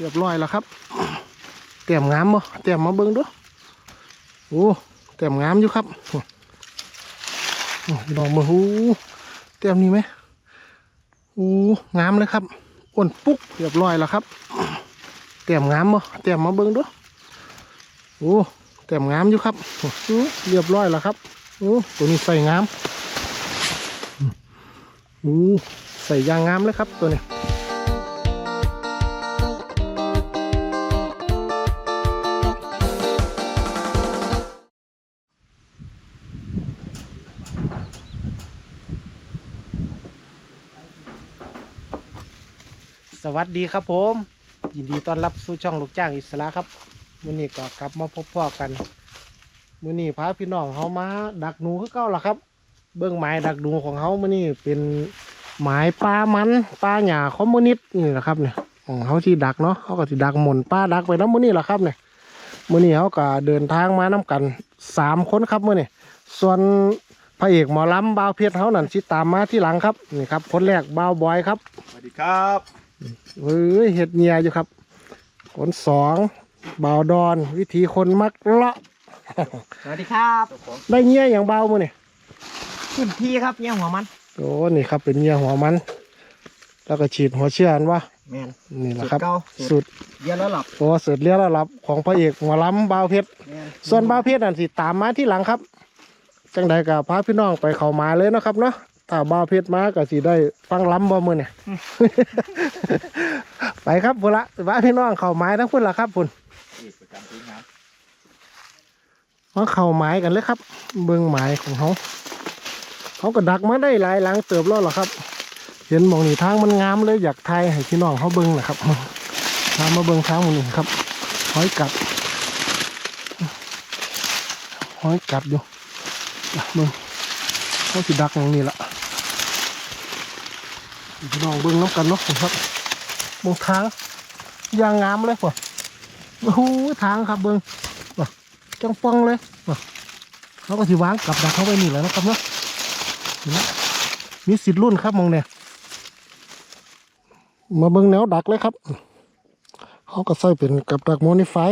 เรียบร้อยแล้วครับเตรียมงามบ่เตรียมมาเบิ่งดูโอ้เตรียมงามอยู่ครับโอ้พี่น้องมาหูเตรียมนี่ไหมโอ้งามเลยครับอ้วนปุ๊กเรียบร้อยแล้วครับเตรียมงามบ่เตรียมมาเบิ่งดูโอ้เตรียมงามอยู่ครับเรียบร้อยแล้วครับโอ้ตัวนี้ใส่งามโอ้ใส่ยางงามเลยครับตัวนี้ วัสดีครับผม ยินดีต้อนรับสู่ช่องลูกจ้างอิสระครับมื้อนี้ก็กลับมาพบพ่อกันมื้อนี้พาพี่น้องเขามาดักหนูคือเก่าล่ะครับ เบื้องหมายดักหนูของเขามื้อนี้เป็นหมายปลามันปลาหญ้าคอมมิวนิสต์นี่แหละครับเนี่ยของเขาที่ดักเนาะเขาก็สิดักหมุนปลาดักไปน้ำมื้อนี้แหละครับเนี่ยมื้อนี้เขาก็เดินทางมาน้กันสามคนครับมื้อนี้ส่วนพระเอกหมอลำบ่าวเพชรเขานั่นสิตามมาที่หลังครับนี่ครับคนแรกบ่าวบอยครับสวัสดีครับ เฮ้ยเห็ดเงียอยู่ครับคนสองบ่าวดอนวิธีคนมักเลาะ สวัสดีครับได้เงียอย่างเบามือนี่ขึ้นที่ครับเนี่ยหัวมันโอ้นี่ครับเป็นเงียหัวมัน แล้วก็ฉีดหัวเชื้ออันว่าแมนนี่แหละครับเก้าสุดเยอะแล้วหลับโอ้เสือเลี้ยระลับของพระเอกหัวล้ำบ่าวเพชรแมนส่วนบ่าวเพชรนั่นสิตามมาที่หลังครับ จังใดกับพาพี่น้องไปเข้ามาเลยเนาะครับเนาะ ถ้าบ่าวเพชรมาก็สิได้ฟังล้ำบ่มือเนี่ย ไปครับพุ่นละพาพี่น้องเข้าไมาทั้งพุ่นละครับพุ่นประจำที่านมาเข้าหมายกันเลยครับ เบิ้งหมายของเขาเขาก็ดักมาได้หลายหลังเติบแล้วหรอครับ เห็นมองนี่ทางมันงามเลยอยากไทยให้พี่น้องเขาเบิ้งนะครับทางมาเบิ้งทางมันนี่ครับหอยกัดหอยกัดอยู่เบิ้งเขาสิดักอย่างนี้ละ พี่น้องเบิ้งน้ำกันเนาะครับเบิ้งทางยางงามเลยพ่อโอ้โหทางครับเบิ้งจังปังเลยว่ะเขาก็สิวางกับดักเขาไว้นี่แหละนะครับเนาะนไหมมีสิทธิ์รุ่นครับมองเนี่ยมาเบิ่งแนวดักเลยครับเขาก็ใส่เป็นกับดักโมนิฟาย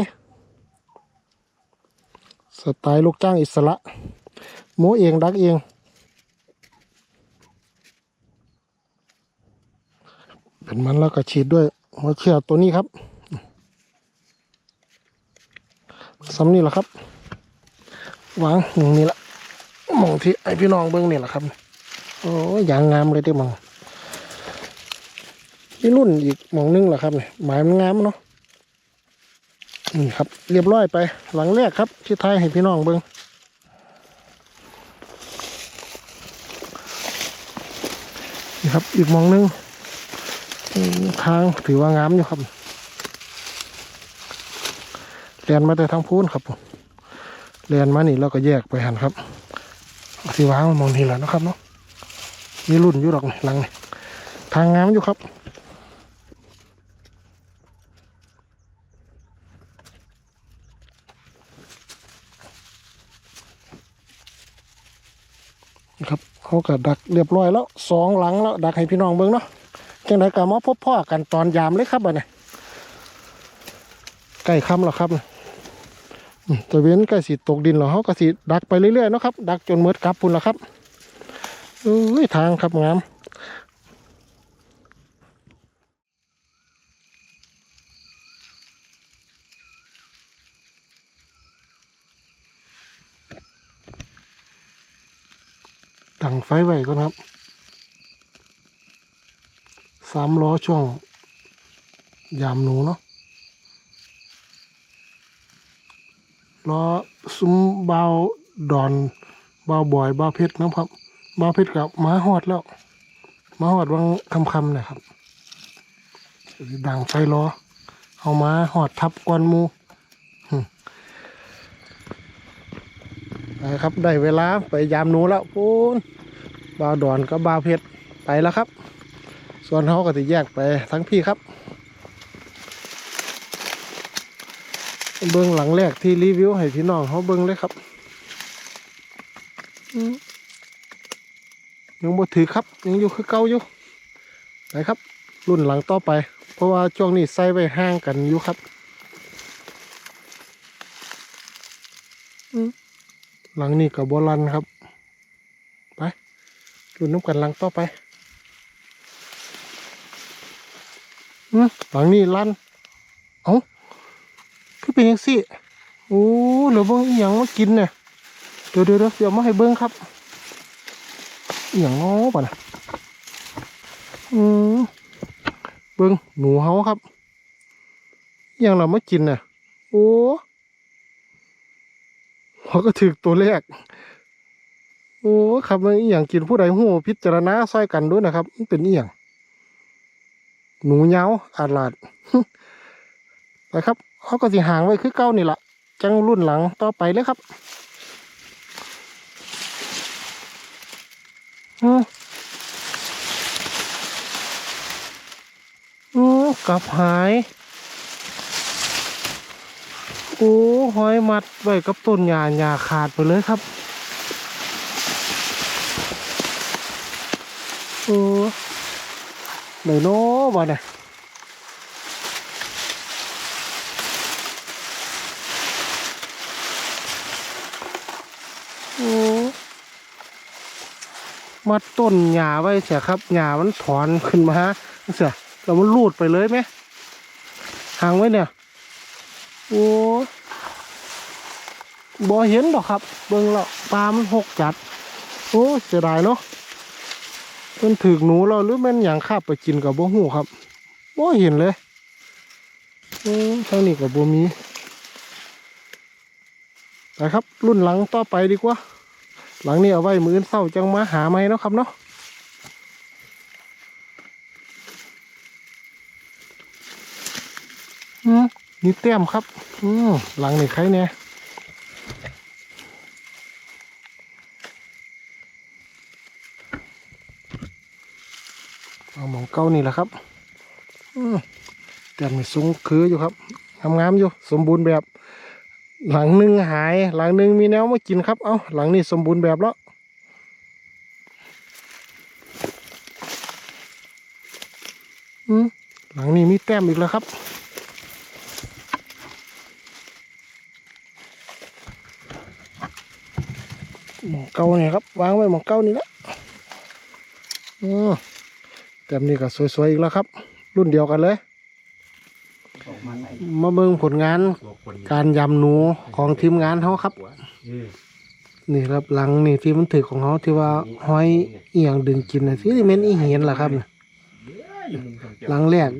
สไตล์ลูกจ้างอิสระ โมเองดักเอง เป็นมันแล้วก็ฉีดด้วยหัวเชือกตัวนี้ครับซ้ำนี่แหละครับ วางหมองนี้ละมองที่ไอพี่น้องเบิ้งนี่แหละครับ โอ้ยางงามเลยที่มองนี่รุ่นอีกมองนึงแหละครับเนี่ยหมายมันงามเนาะนี่ครับ เรียบร้อยไป หลังแรกครับที่ไทายให้พี่น้องเบิ้งนี่ครับ อีกมองนึง ทางถือว่างามอยู่ครับเรียนมาแต่ทางพูนครับผมเรียนมานี่เราก็แยกไปหันครับสิวางมองทีละนะครับเนาะมีรุ่นอยู่หรอกนี่หลังนี่ทางงามอยู่ครับนะครับเขาก็ดักเรียบร้อยแล้วสองหลังแล้วดักให้พี่น้องเบิ่งเนาะ จังไดก็มาพบพ่อกันตอนยามเลยครับอันนี้ใกล้ค่ำแล้วครับอืมตะเว้นใกล้สีตกดินแล้วเขาก็สีดักไปเรื่อยๆนะครับ ดักจนเมืดกลับพุ่นแล้วครับเอ้ยทางครับงามดังไฟไว้ก่อนครับ สามล้อช่วง ยามหนูเนาะล้อซุ้มเบาดอนเบาบ่อยเบาเพชรนะครับเบาเพชรกับม้าหอดแล้วม้าหอดวังคำคำนะครับดังไฟล้อเอาม้าหอดทับกวนมูหึไปครับได้เวลาไปยามหนูแล้วพูนบาวดอนกับบาวเพชรไปแล้วครับ ส่วนเขาก็จะแยกไปทั้งพี่ครับ เบื้องหลังแรกที่รีวิวให้พี่น้องเขาเบิ้องเลยครับยังบ่ถือครับ ยังอยู่คือเก่าอยู่ไปครับ รุ่นหลังต่อไป เพราะว่าช่วงนี้ใส่ไว้ห่างกันอยู่ครับหลังนี้กับบอลันครับ ไปดูน้ำกันหลังต่อไปอืม หลังนี้ลันเอ้าคือเป็นยังสิโอ้เหลือเบิ้งอย่างมากินเนี่ยเดี๋ยวเดี๋ยวเดี๋ยวมาให้เบิ้งครับอย่างน้อป่ะนะอืมเบิ้งหนูเฮาครับอย่างเราไมากินน่ะ โอ้เขาก็ถือตัวแรก โอ้ ครับอย่างกินผู้ใดหูพิจารณาซอยกันด้วยนะครับ เป็นอย่าง หนูเหงาอาลาดไปครับเขาก็สิห่างไว้คือเก้านี่แหละจังรุ่นหลังต่อไปเลยครับอืมอืมกลับหายโอ้หอยมัดไว้กับต้นหญ้าหญ้าขาดไปเลยครับโอ้ ไหนโน้บ่เนี่ยโอ้มัดต้นหญ้าไว้เสียครับหญ้ามันถอนขึ้นมาเสียแล้วมันรูดไปเลยไหมห่างไว้เนี่ยโอ้บ่เห็นดอกครับ เบิ่งแล้วปลามันหกจัด โอ้เสียดายเนาะ มันถึกหนูเราหรือแมันอย่างคาไปกินกับบ่หูครับบ่เห็นเลยโอ้ทางนี้กับบ่มีไปครับรุ่นหลังต่อไปดีกว่า หลังนี้เอาไว้มืออนเศร้าจังมาหาไหมเนาะครับเนาะอืมนี่เต็มครับ อืมหลังนี่ใครเนี่ย เก้านี่แหละครับอืมแต่ไม่สูงคืออยู่ครับงามๆอยู่ สมบูรณ์แบบ หลังหนึ่งหาย หลังหนึ่งมีแนวมากินครับ เอาหลังนี้สมบูรณ์แบบแล้วอืมหลังนี้มีแต้มอีกแล้วครับหมองเก้านี่ครับ วางไว้หมองเก้านี่และอืม แต้มนี้ก็สวยๆอีกแล้วครับ รุ่นเดียวกันเลย มาเบิ่งผลงานการยำหนูของทีมงานเขาครับ นี่ครับหลังนี่ที่มันถือของเขาที่ว่าห้อยเอียงดึงกินนะที่เม็นอีเห็นล่ะครับน่ะหลังแรก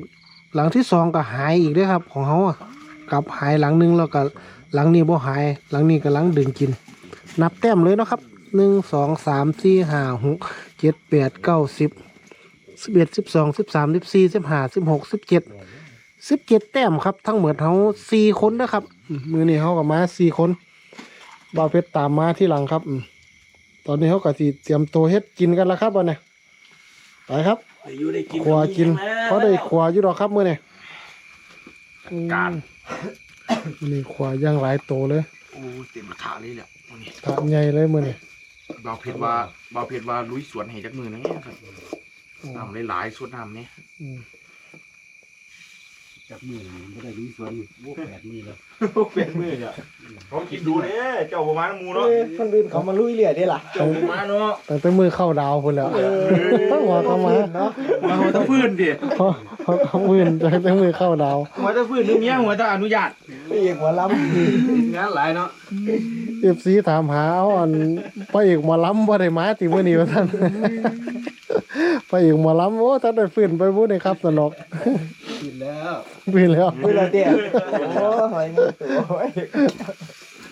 หลังที่สองก็หายอีกเด้วยครับ ของเขาอะกลับหายหลังหนึงแล้วก็หลังนี้บ่หาย หลังนี้ก็หลังดึงกิน นับแต้มเลยเนาะครับหนึ่งสองสามสี่ห้าหกเจ็ดแปดเก้าสิบ สิบเอ็ดสิบสองสิบสามสิบสี่สิบห้าสิบหกสิบเจ็ดสิบเจ็ดแต้มครับ ทั้งหมดเขาสี่คนนะครับอืมมือนี้เขากับมาสี่คนบ่าวเพชรตามมาที่หลังครับอืมตอนนี้เขาก็สิเตรียมตัวเฮ็ดกินกันแล้วครับวันนี้ไปครับอยู่ได้กินขวากินเพราะได้ขวาอยู่ดอกครับมือนี้การมือนี้ขวาย่างหลายโตเลยโอ้เต็มกระถาเลยแหละมื้อนี้ถาดใหญ่เลยมือนี้เบาเพชรว่าเบาเพชรว่าลุยสวนให้จักมือนะเนี่ยครับ น้ำหลายๆสวนน้ำนี่อืมจับมือไม่ได้รู้ส่วนบวกแปดมือแล้วเป็นมือเนี่ยเขาคิดดูเนี่ยเจ้าประมาณมูเนาะคนอื่นเขามาลุยเรียได้ล่ะเจ้าประมาณเนาะตั้งแต่มือเข้าดาวพุ่นแล้วต้องหัวเข้ามาเนาะมาหัวตะพื้นดิเพราะเพราะเขามือตั้งแต่มือเข้าดาวหัวตะพื้นนึงเนี้ยหัวตะอนุญาตเรียกหัวล้งานหลายเนาะเอฟซีถามหาเอาอันพระเอกหมอลำบ่ได้มาติมื้อนี้ว่าท่าน พระเอกหมอลำโอ้ท่านได้ฟื้นไปบ่ได้ครับสนอกกินแล้วฟื้นแล้วำคุยเราเตี้ยโอ้หอยมือตัวโอ้ย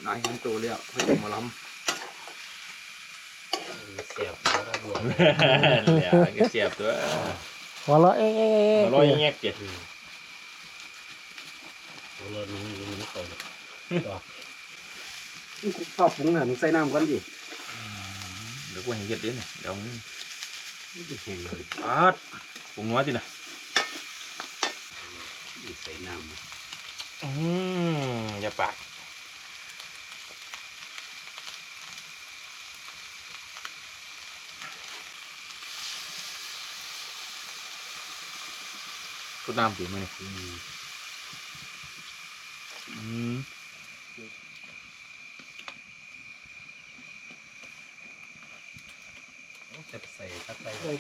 หลายหันตัวเลยอะเพื่อนมาล้เสียบแล้วก็บวกำเนี่ยเสียบตัวหัวเราะเอ๊ะเอ๊ะเอ๊ะร้อยแงกเจ็ดตัวเรานี้มันไม่โตเลยชอบปรุงน่ะมึงใส่น้ำก่อนดิเดี๋ยวกูให้เย็ดเดี๋ยวนี่เดี๋ยว มึงไม่แข็งเลยอาดผมนัวจินะใส่น้อืมอย่าปากสุดน้ำเปลี่ยนมาเนี่ยอืม อืมจะใส่ตักใส่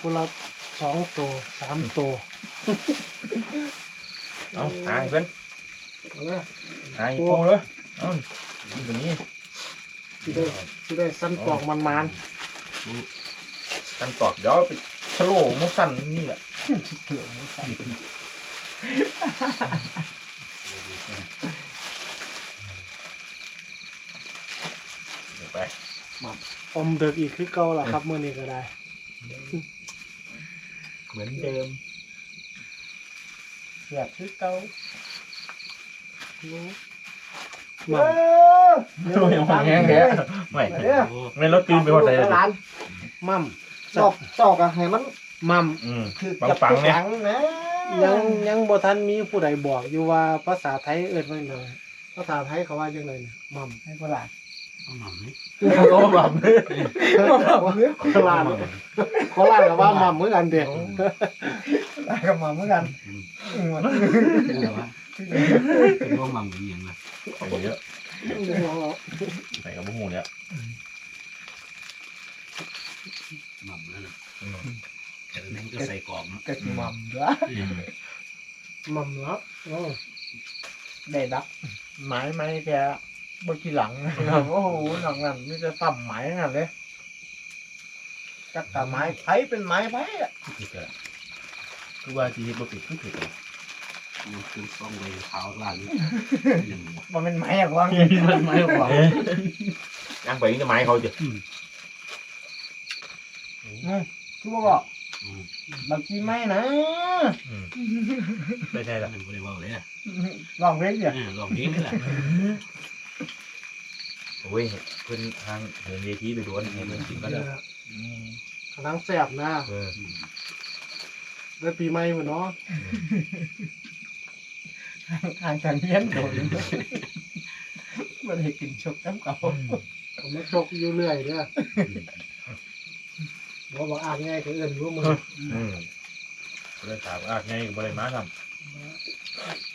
คนละสองตัวสามตัวเอาหายเพื่อนเอาละหายปูเลยเอานี่ตัวนี้สิได้สิได้สั้นกรอกมันมันกันตอกเดี๋ยวไปชะโลมุสันนี่แหละเดี๋ยวไป ๆ อมเดือกอีกคือเก่าล่ะครับมื้อนี้ก็ได้ เหมือนเดิมอยากคือเก่าเอมาอโอ้ยมันแห้งแค่ไม่เด้อโอ้ไม่รถตื่นไปหมดเลยร้านมั่มชอบชอบอะให้มันมั่มอืมคือปังปังๆเนี่ยจับนะยังยังบ่ทันมีผู้ใดบอกอยู่ว่าภาษาไทยเอิ้นว่าจังไดภาษาไทยเขาว่าจังไดเนี่ยมั่มให้โบราณ เอาหม่ำนี่โอ้แบบโคราชโคราชก็ว่ามั่มเหมือนกันเด้อได้กับมาเหมือนกันอืมอืมแต่ว่าเป็นว่าหม่ำอีหยังล่ะเอาเยอะใส่กับหูเนี่ยหม่ำนั่นน่ะแต่นั้นก็ใส่กรอบเนาะกะทิมัมเด้ออืมมั่มเนาะโอ้ได้ดับหมายไม่แก บ่กี่หลังโอ้โหหลังนั้นมีแต่ซ้ำหมายนั่นเลยจักกะไม้ไผเป็นไม้ไผอะคือเกิดคือว่าที่เฮ็ดบ่ผิดคือผิดมันคือซ่องใบขาวล่างนี่ยังบ่แม่นไม้อะว่ามันไม่หวังย่างไปนี่จะไม้เขาจะคือบ่บอกอืมบางทีไม่นะไม่ใช่ละมันบ่ได้เว้าเลยอะลองเพลงเดี๋ยวอ่าลองนี้นี่แหละ โอ้ยเพิ่นทางเหินเวทีไปโดนให้เพิ่นกินก็ได้กำลังแสบนะเออได้ปีใหม่หมดเนาะทางการเรียนโดนบ่ได้กินชกน้ำเก่าผมมาชกอยู่เรื่อยเนี่ยบอกว่าอ่านง่ายคือเอื่นรู้มืออืมบ่ได้ถามอะไงก็บ่ได้มาทำ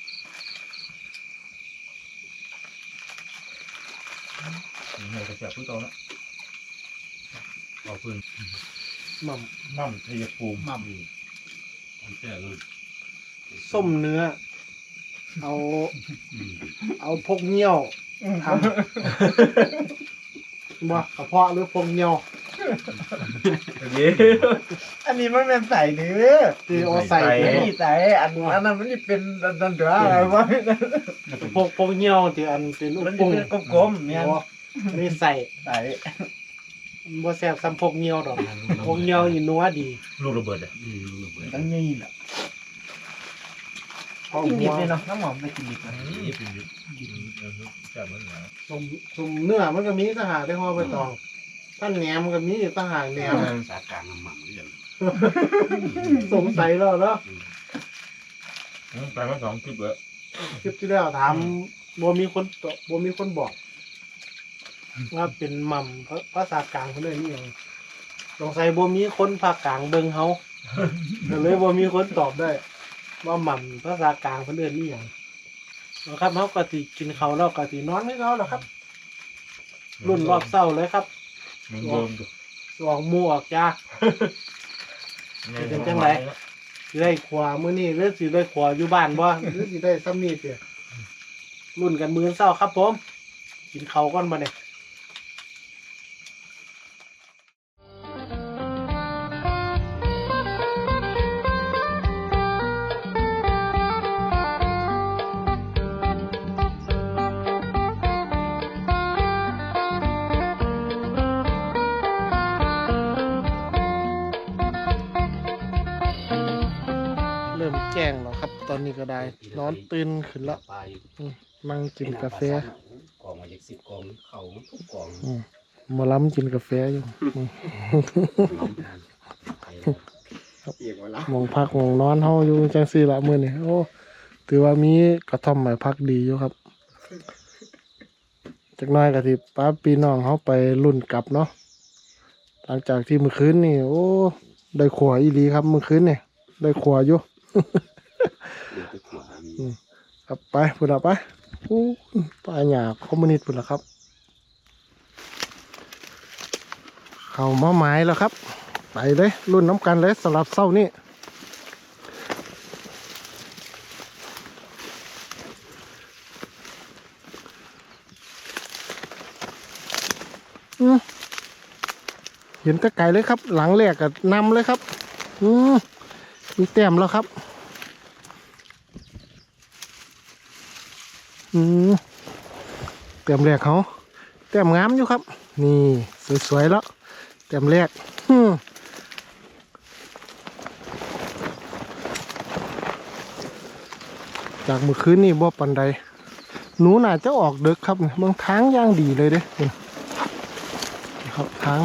นี่ก็จะผู้โตแล้วเอาพื้นหม่มั่มชัยภูมิมัมมันเจอเลยส้มเนื้อ เอา เอาพกเงี้ยวทำบ่กระเพาะหรือพกเงี้ยว เย้อันนี้มันเป็นใส่เนื้อที่เอาใส่ใส่ไม่ใส่อันอันนั้นมันจะเป็นดันเดืออะไรวะพกพกเงี้ยวที่อันเป็นอุมันปจะงเป็นกลมๆเนี่ยบ่นี่ใส่ใส่บ่แซ่บซ้ำพกเงี้ยวดอกพกเงี้ยวอีนัวดีลูกระเบิดอะอืมลูกเบิดตั้งยี่แหละเอากินหัดิบวเลยเนาะน้ำหอมไปกินดิบนะนี่เป็นยุคจะเหมือนหนาส้มส้มเนื้อมันก็มีทหารได้ห่อใบตอง ท่านแหนมมันก็มีทหารแหนมสากลางน้ำหม่ำเรื่องสงสัยแล้วเนาะไปมาสองคลิปเลยคลิปที่แล้วถามบ่มีคนตอบบ่มีคนบอก ว่าเป็นหม่ำภาภาษากลางเขาเลยนี่ยังสงสัยบ่มีคนภาคกลางเบิ่งเฮาก็เลยบ่มีคนตอบได้ ว่าหม่ำภาษากลางเพิ่นเอิ้นนี่หยังนะครับเฮาก็สิกินข้าวแล้วก็สินอนคือเฮาแล้วครับ รุ่นรอบเช้าเลยครับเห มือนเดิมดูสองหมู่ออกจ้า เป็นจังไดสิได้ขวามื้อนี้หรือสิได้ขวาอยู่บ้านบ่ หรือสิได้ซ้ำนี้เสียรุ่นกันมื้อเช้าครับผม กินข้าวก่อนบ่เนี่ย อนตื่นขึ้นแล้วปลาอยู่นั่งกินกาแฟกองมาจากสิบกองเขามันทุกกองอืมหมาล้ำกินกาแฟอยู่อืมเอียงวะละหมองพักหมองนอนเฮาอยู่จังซี่ละมื้อนี้โอ้ถือว่ามีกระท่อมใหม่พักดีอยู่ครับจักหน้อยก็สิป้าพี่น้องเฮาไปรุ่นกลับเนาะหลังจากที่มื้อคืนนี่โอ้ได้ขัวอีหลีครับมื้อคืนนี่ได้ขัวอยู่ ครับไปพุ่นละไปปลาหยาคอมมิวนิสต์พุ่นละครับ เข้ามาหมายแล้วครับ ไปเลยรุ่นน้ำกันเลยสำหรับเศร้านี่เห็นแตะไก่เลยครับ หลังแรกกับนำเลยครับ อืมมีแต้มแล้วครับ อืมแต้มแรกเขาแต้มงามอยู่ครับ นี่สวยๆแล้วแต้มแรกอืมจากเมื่อคืนนี่บ่ปันใดหนูน่าจะออกเดึกครับบางทางย่างดีเลยเด้ครับทาง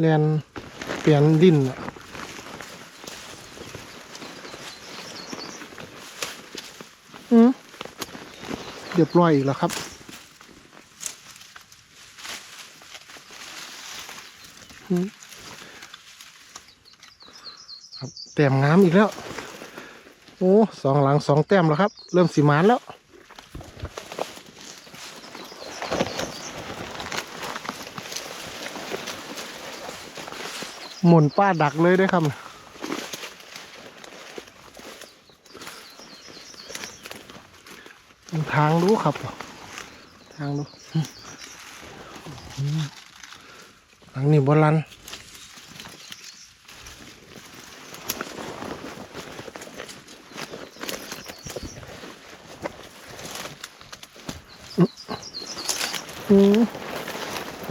เรียนเปลี่ยนดินน่ะ เรียบร้อยอีกแล้วครับ ครับแต้มงามอีกแล้ว โอ้สองหลังสองแต้มแล้วครับ เริ่มสีมานแล้วหมุนป้าดักเลยได้ครับ ทางรู้ครับ ทางรู้อืมหลังนี้บรันอืม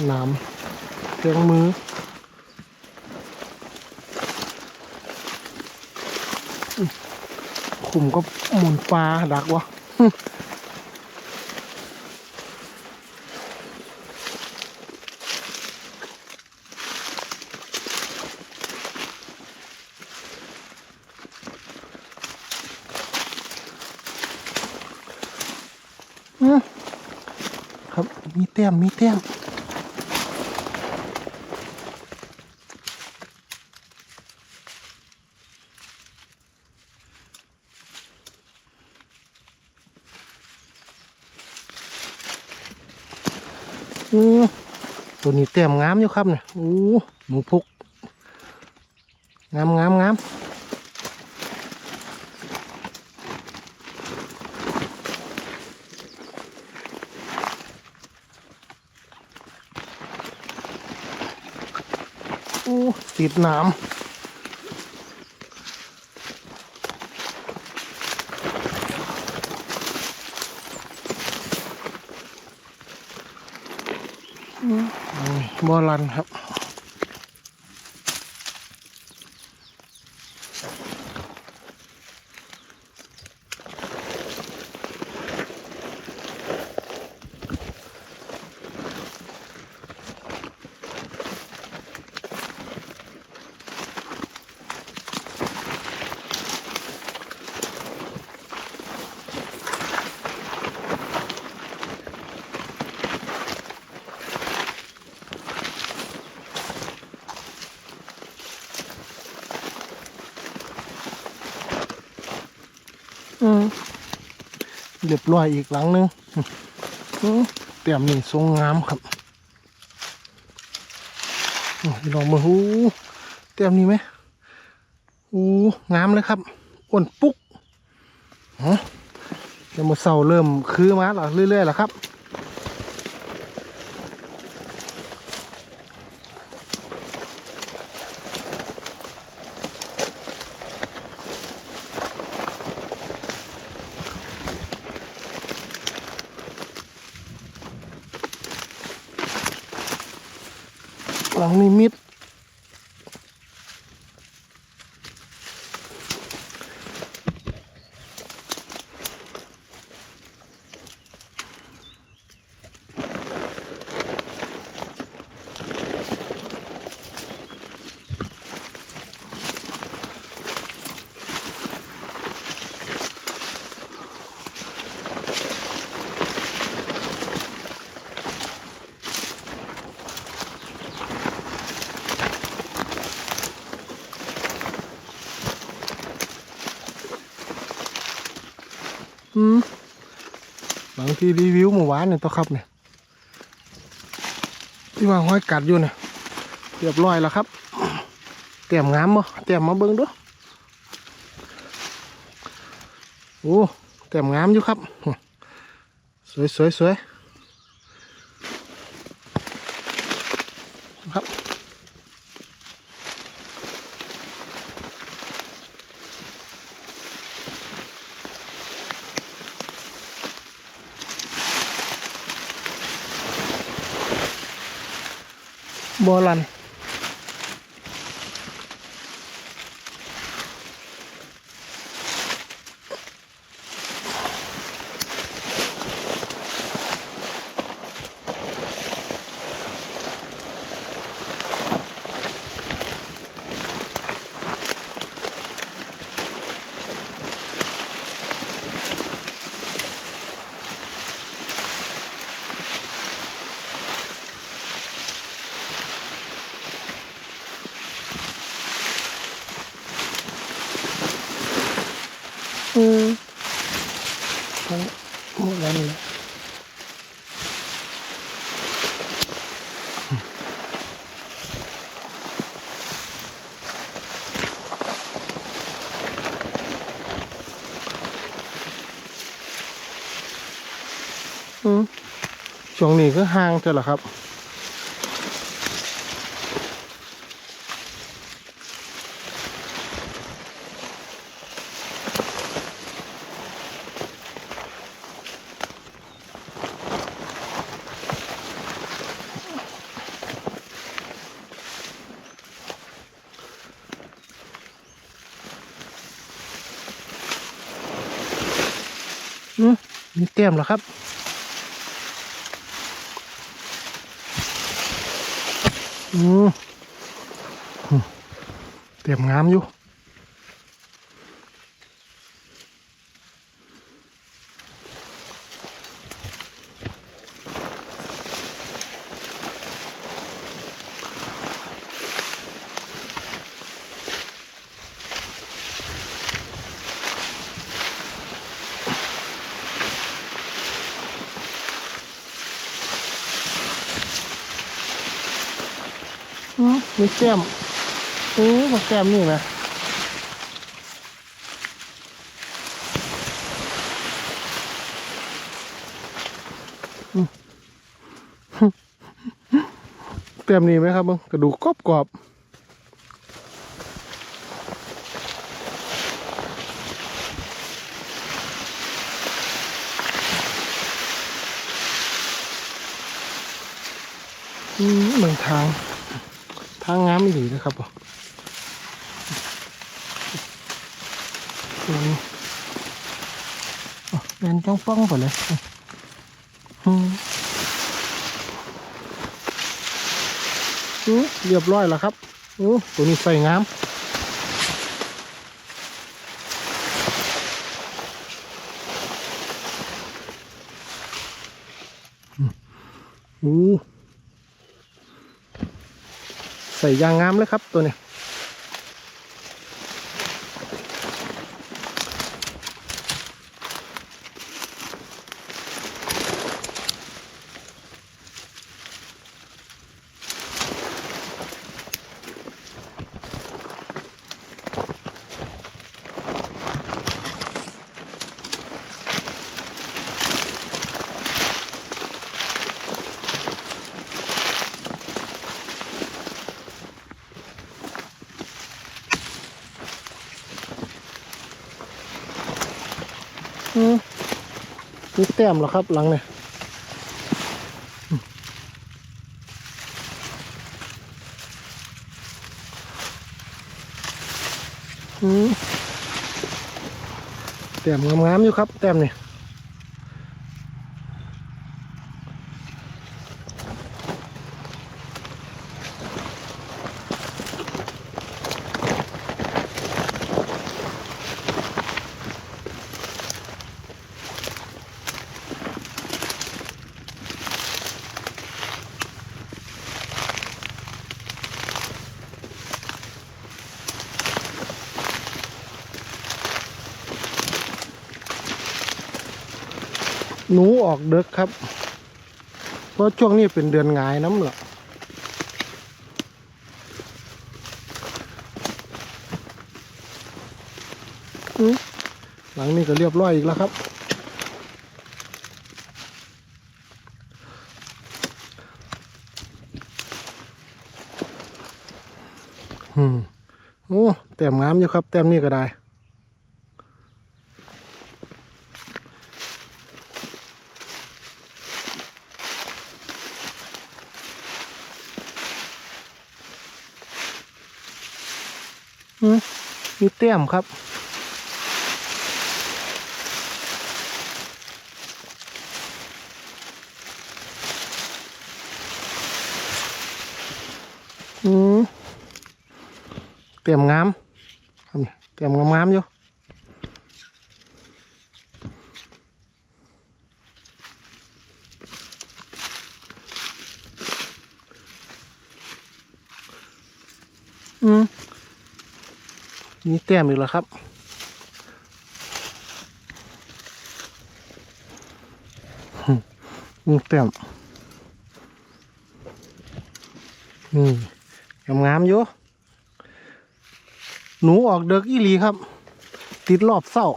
น้ำเตียงมืออืมขุมก็หมุนปลาดักวะอืมครับ มีแต้มมีแต้มอือตัวนี้เต็มงามอยู่ครับเนี่ยโอ้หมูพุก งามงามงามโอ้ ติดน้ำบอลันครับ เรียบร้อยอีกหลังหนึงเตรียมนี่ทรงงามครับอืมพี่น้องมาหูเตรียมนี่ไหมหูงามเลยครับอ้วนปุ๊กฮะเดี๋ยวมาเสาเริ่มคือมาหรอเรื่อยๆหรอครับ หลังนิมิต ที่รีวิวเมื่อวานเนี่ยตัวครับเนี่ยที่ว่าห้อยกัดอยู่เนี่ยเรียบร้อยแล้วครับเตรียมงามบ่เตรียมมาเบิ้งด้วยโอ้เตรียมงามอยู่ครับ สวยสวยสวยครับ บอลัน อืมทั้งหมดแล้วนี่แหละอืม ช่วงนี้ก็ห่างเท่าไหร่ครับ อืมมีเตรียมแล้วครับ อืมอืม เตรียมงามอยู่ แก้มโอ้มาแก้มนี่นะอืมแก้มนี่ไหมครับมึงกระดูกกรอบกรอบอืมเหมือนทาง ทางงามไม่ดีนะครับเดินจ้องป้องไปเลยอือเรียบร้อยแล้วครับอือตัวนี้ใส่งามอืมอู้ ใส่ยางงามเลยครับตัวเนี้ มีแต้มเหรอครับหลังเนี่ยอืมแต้มงามๆอยู่ครับแต้มเนี่ย หนูออกเด็กครับ เพราะช่วงนี้เป็นเดือนงายน้ำหรอหลังนี้ก็เรียบร้อยอีกแล้วครับ อืม โอ้ แต้มงามอยู่ครับ แต้มนี้ก็ได้ มมีแต้มครับอืมเตรียมงามเตรียมงามๆอยู่ แต้มอีกแล้วครับมีแต้มนี่งามๆอยู่ หนูออกเด็กอีหลีครับ ติดรอบเศร้า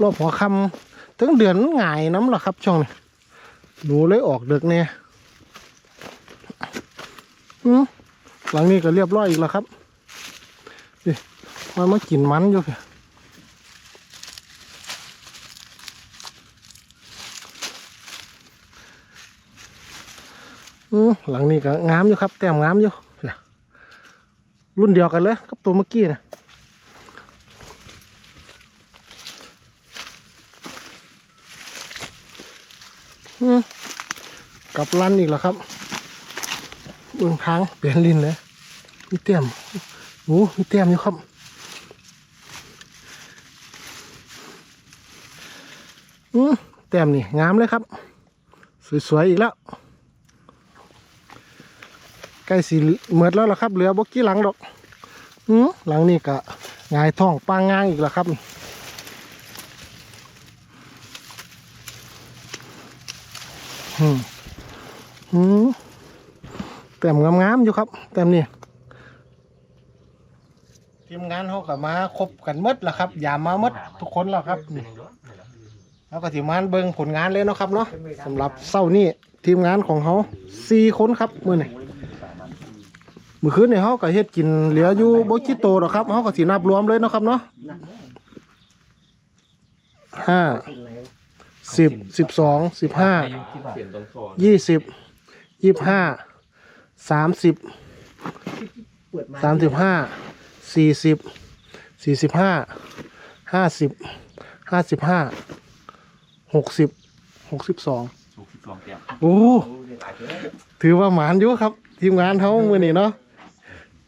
รอบหัวคำถึงเดือนหงายน้ำละครับช่วงนี้หนูเลยออกเด็กเนี่ยอืมหลังนี้ก็เรียบร้อยอีกแล้วครับ มันมากินมันอยู่พี่อืมหลังนี้ก็งามอยู่ครับ แต้มงามอยู่รุ่นเดียวกันเลยกับตัวเมื่อกี้นะกลับลันอีกแล้วครับเบื้องทางเปลี่ยนลินเลยมีเตียมโอ้มีเตียมอยู่ครับ อืม แต้มนี่งามเลยครับ สวยๆอีกแล้วใกล้สีเหมือดแล้วล่ะครับ เหลือบกี้หลังดอกอืมหลังนี่กะงายท้องปางงางอีกแล้วครับอืมอืมแต้มงามๆอยู่ครับแต้มนี่ทีมงานเขากับมาคบกันมดแล้วครับ อย่ามาหมดทุกคนแล้วครับนี่ แล้วก็ทีมงานเบิ่งผลงานเลยเนาะครับเนาะสำหรับเศร้านี่ทีมงานของเขาสี่คนครับมื่อนี่มื่อคืนเนี่ยเขาก็เฮ็ดกินเหลืออยู่บ่กี่โตหรอกครับเขาก็สินับรวมเลยเนาะครับเนาะห้าสิบสิบสองสิบห้าเปลี่ยนตรงคอยี่สิบยี่สิบห้าสามสิบสามสิบห้าสี่สิบสี่สิบห้าห้าสิบห้าสิบห้า หกสิบหกสิบสองสูงสิบสองแก้มโอ้ถือว่าหมานอยู่ครับ ทีมงานเขามือนี่เนาะ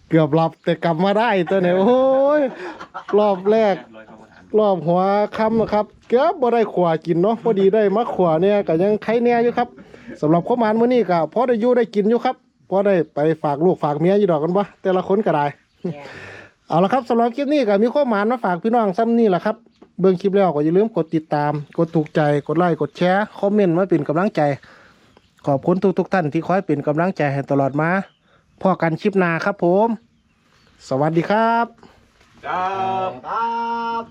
เกือบหลับแต่กลับมาได้ตัวเนี่ยโอ้ยรอบแรก ร้อยเข้ามาหารอบหัวค่ำนะครับเกือบบ่ได้ขวากินเนาะพอดีได้มาขวาเนี่ยก็ยังไข่แน่อยู่ครับสำหรับข้าวหมานมื้อนี้ก็พอได้อยู่ได้กินอยู่ครับพอได้ไปฝากลูกฝากเมียอยู่ดอกกันบ่แต่ละคนก็ได้ เอาละครับสำหรับคลิปนี้ก็มีข้อหมานมาฝากพี่น้องซ้ำนี่แหละครับ เบิ่งคลิปแล้วก็อย่าลืมกดติดตาม กดถูกใจ กดไลค์ กดแชร์ คอมเมนต์มาเป็นกำลังใจ ขอบคุณทุกๆท่านที่คอยเป็นกำลังใจให้ตลอดมาพอกันคลิปหน้าครับผม สวัสดีครับ ครับครับ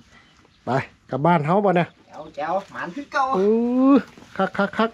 ไปกลับบ้านเฮาบ่เนี่ย แจ๋วแจ๋วหมันคือเก่าอู้คักคักคัก